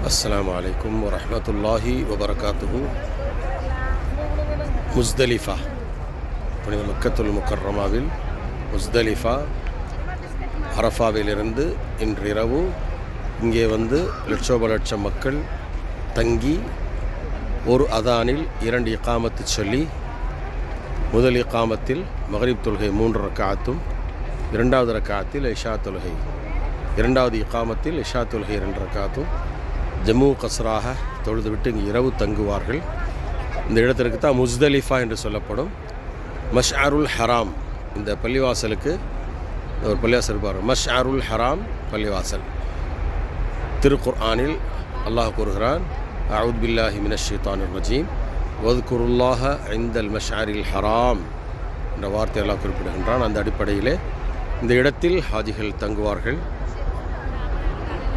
அஸ்லாம் வலைக்கம் வரமத்துல்லாஹி வபரகாத்து முஸ்தலிஃபா புனித மக்கத்துல் முக்கர்ரமாவில் முஸ்தலிஃபா அரஃபாவிலிருந்து இன்றிரவு இங்கே வந்து லட்சோப லட்சம் மக்கள் தங்கி ஒரு அதானில் இரண்டு இக்காமத்து சொல்லி முதல் இக்காமத்தில் மகரிப் தொழுகை மூன்று ரக்காத்தும் இரண்டாவது ரக்காத்தில் இஷா தொழுகை இரண்டாவது இக்காமத்தில் இஷா தொழுகை இரண்டு ரக்காத்தும் ஜம்மு கஸ்ராக தொழுதுவிட்டு இங்கே இரவு தங்குவார்கள். இந்த இடத்திற்கு தான் முஸ்தலிஃபா என்று சொல்லப்படும். மஷ்ஆருல் ஹராம் இந்த பள்ளிவாசலுக்கு ஒரு பள்ளிவாசல் இருப்பார் மஷ்ஆருல் ஹராம் பள்ளிவாசல். திருக்குர்ஆனில் அல்லாஹ் கூறுகிறான் அவுத் பில்லாஹி மினஷ் ரஜீம் வதுகுருல்லாஹ ஐந்தல் மஷ்ஆரில் ஹராம் என்ற வார்த்தை எல்லாம் குறிப்பிடுகின்றான். அந்த அடிப்படையிலே இந்த இடத்தில் ஹாஜிகள் தங்குவார்கள்.